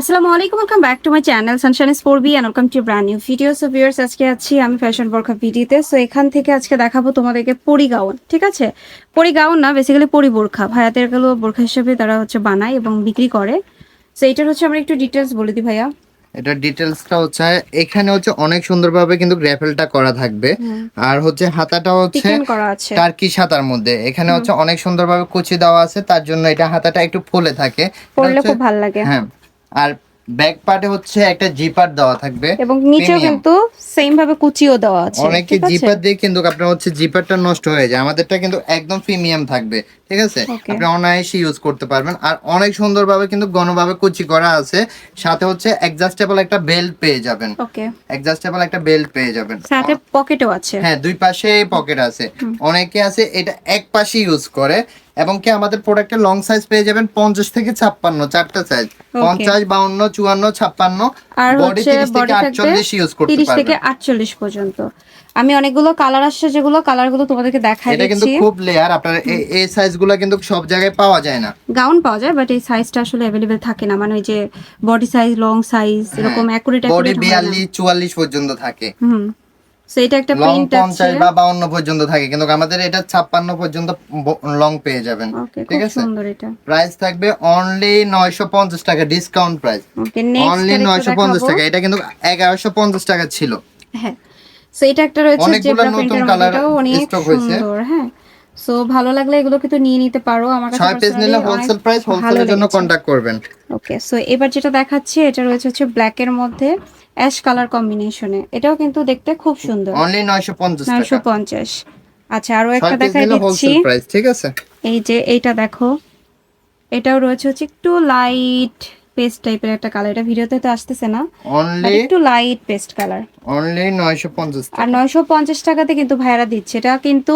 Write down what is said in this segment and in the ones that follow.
আসসালামু আলাইকুম welcome back to my channel sunshine spore B and welcome to brand new video so viewers আজকে আছি আমি fashion Barkha ভিডিওতে সো এখান থেকে আজকে দেখাবো তোমাদেরকে পরি গাউন ঠিক আছে? পরি গাউন না বেসিক্যালি পরি বোরখা। ভাইয়াদেরগুলো বোরখা হিসেবে তারা হচ্ছে বানায় এবং বিক্রি করে। সো এটার হচ্ছে আমরা একটু ডিটেলস বলে দিই ভাইয়া। এটা ডিটেলসটা হচ্ছে এখানে হচ্ছে অনেক সুন্দরভাবে কিন্তু গ্র্যাফেলটা করা থাকবে। আর হচ্ছে হাতাটা হচ্ছে টিকেন করা আছে। টার্কিশ হাতার মধ্যে। এখানে হচ্ছে অনেক সুন্দরভাবে কুচি দেওয়া আছে তার জন্য এটা হাতাটা একটু ফুলে থাকে। পরলে খুব ভালো লাগে। হ্যাঁ আর ব্যাক পার্টে হচ্ছে একটা জিপার দেওয়া থাকবে এবং নিচেও কিন্তু সেম ভাবে কুচিও দেওয়া আছে অনেকে জিপার দিয়ে কিন্তু আপনার হচ্ছে জিপারটা নষ্ট হয়ে যায় আমাদেরটা কিন্তু একদম প্রিমিয়াম থাকবে ঠিক আছে. আপনি অনায়াসে ইউজ করতে পারবেন আর অনেক সুন্দরভাবে কিন্তু ঘনভাবে কুচি করা আছে সাথে হচ্ছে অ্যাডজাস্টেবল একটা বেল্ট পেয়ে যাবেন। ওকে অ্যাডজাস্টেবল একটা বেল্ট পেয়ে যাবেন। সাথে পকেটও আছে। হ্যাঁ দুই পাশে পকেট আছে। অনেকে আছে এটা এক পাশে ইউজ করে এবং কি আমাদের প্রোডাক্টের লং সাইজ পেয়ে যাবেন পঞ্চাশ থেকে ছাপ্পান্ন চারটা সাইজ পঞ্চাশ বাউন্ন চুয়ান্ন ছাপ্পান্ন। আর বডি হচ্ছে বডি থেকে আটচল্লিশ ইউজ করতে তিরিশ থেকে আটচল্লিশ পর্যন্ত। আমি অনেকগুলো কালার আসছে যেগুলো কালারগুলো তোমাদেরকে দেখাই এটা কিন্তু খুব লেয়ার আপনার এই- এই সাইজগুলো কিন্তু সব জায়গায় পাওয়া যায় না। গাউন পাওয়া যায় বাট এই সাইজটা আসলে অ্যাভেলেবেল থাকে না। মানে ওই যে বডি সাইজ লং সাইজ এরকম অ্যাকুরেট বডি অ্যাকুরেট বিয়াল্লিশ চুয়াল্লিশ পর্যন্ত থাকে। হুম। সো এটা একটা প্রিন্ট আছে। বা বাউন্ন পর্যন্ত থাকে কিন্তু আমাদের এটা ছাপ্পান্ন পর্যন্ত লং পেয়ে যাবেন। ঠিক আছে? সুন্দর এটা। প্রাইস থাকবে অনলি নয়শো পঞ্চাশ টাকা ডিসকাউন্ট প্রাইস অনলি নেক্সট নয়শো পঞ্চাশ টাকা এটা কিন্তু এগারোশো পঞ্চাশ টাকা ছিল। হ্যাঁ সো এটা একটা রয়েছে জেব্রা প্রিন্টের অনেক সুন্দর হ্যাঁ। সো ভালো লাগলে এগুলো কিন্তু নিয়ে নিতে পারো আমার কাছে personally নিলে হোলসেল প্রাইস হোলসেলের জন্য লেগেছে। কন্ট্যাক্ট করবেন। ওকে সো এবার যেটা দেখাচ্ছি এটা রয়েছে হচ্ছে ব্ল্যাক এর মধ্যে। অ্যাশ কালার কম্বিনেশনে এটাও কিন্তু দেখতে খুব সুন্দর। অনলি নয়শো পঞ্চাশ নয়শো টাকা পঞ্চাশ। আচ্ছা আরও একটা দেখাই দিচ্ছি। ঠিক আছে? এই যে এইটা দেখো। এটাও রয়েছে হচ্ছে একটু লাইট পেস্ট টাইপের একটা কালার এটা ভিডিওতে তো আসতেছে না। অনলি একটু লাইট পেস্ট কালার অনলি নয়শো পঞ্চাশ আর নয়শো পঞ্চাশ টাকাতে কিন্তু ভাইয়ারা দিচ্ছে। এটা কিন্তু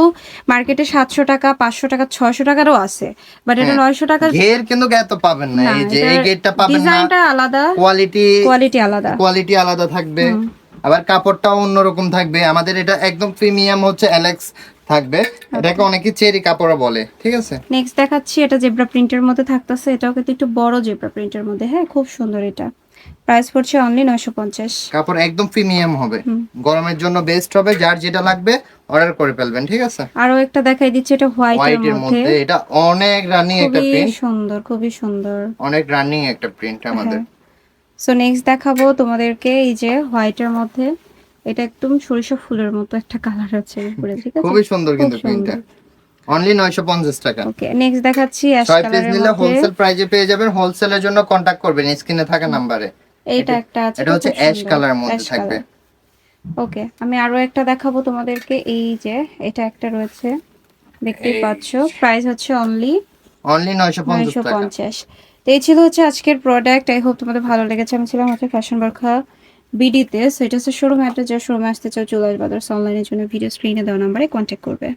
মার্কেটে সাতশো টাকা পাঁচশো টাকা ছয়শো টাকারও আছে। বাট এটা হ্যাঁ। নয়শো টাকা ঘের কিন্তু এত পাবেন না। এই যে এই গেটটা পাবেন না। ডিজাইনটা আলাদা। কোয়ালিটি কোয়ালিটি আলাদা। কোয়ালিটি আলাদা থাকবে। আবার কাপড়টাও অন্যরকম থাকবে। আমাদের এটা একদম প্রিমিয়াম হচ্ছে অ্যালেক্স থাকবে। এটাকে অনেকে চেরি কাপড়ও বলে ঠিক আছে? নেক্সট দেখাচ্ছি এটা জেব্রা প্রিন্টের মধ্যে থাকতেছে এটাও কিন্তু একটু বড় জেব্রা প্রিন্টের মধ্যে হ্যাঁ খুব সুন্দর এটা। প্রাইস পড়ছে অনলি নয়শো পঞ্চাশ। কাপড় একদম প্রিমিয়াম হবে। গরমের জন্য বেস্ট হবে যার যেটা লাগবে অর্ডার করে ফেলবেন ঠিক আছে? আরও একটা দেখাই দিচ্ছি এটা হোয়াইটের হোয়াইটের মধ্যে। এটা অনেক রানিং একটা প্রিন্ট সুন্দর খুবই সুন্দর। অনেক রানিং একটা প্রিন্ট আমাদের। সো নেক্সট দেখাবো তোমাদেরকে এই যে হোয়াইটের মধ্যে। এটা একদম সরিষা ফুলের মতো একটা কালার আছে উপরে ঠিক আছে? খুবই সুন্দর কিন্তু প্রিন্টটা। অনলি নয়শো পঞ্চাশ টাকা। ওকে নেক্সট দেখাচ্ছি অ্যাশ ছয় পিস নিলে হোলসেল প্রাইজে পেয়ে যাবেন। হোলসেলের জন্য কন্টাক্ট করবেন স্ক্রিনে থাকা নম্বরে এইটা একটা আছে এটা হচ্ছে অ্যাশ কালার মধ্যে থাকবে। ওকে আমি আরও একটা দেখাবো তোমাদেরকে। এই যে এটা একটা রয়েছে। দেখতেই পাচ্ছ। প্রাইস হচ্ছে অনলি অনলি নয়শো পঞ্চাশ নয়শো টাকা পঞ্চাশ। তো এই ছিল হচ্ছে আজকের প্রোডাক্ট আই হোপ তোমাদের ভালো লেগেছে। আমি ছিলাম হচ্ছে ফ্যাশন বরখা বিডিতে সো এটা হচ্ছে শোরুম অ্যাড্রেস যা শোরুমে আসতে চাও, চলে আসবে। অনলাইনের জন্য ভিডিও স্ক্রিনে দেওয়া নাম্বারে কন্ট্যাক্ট করবে।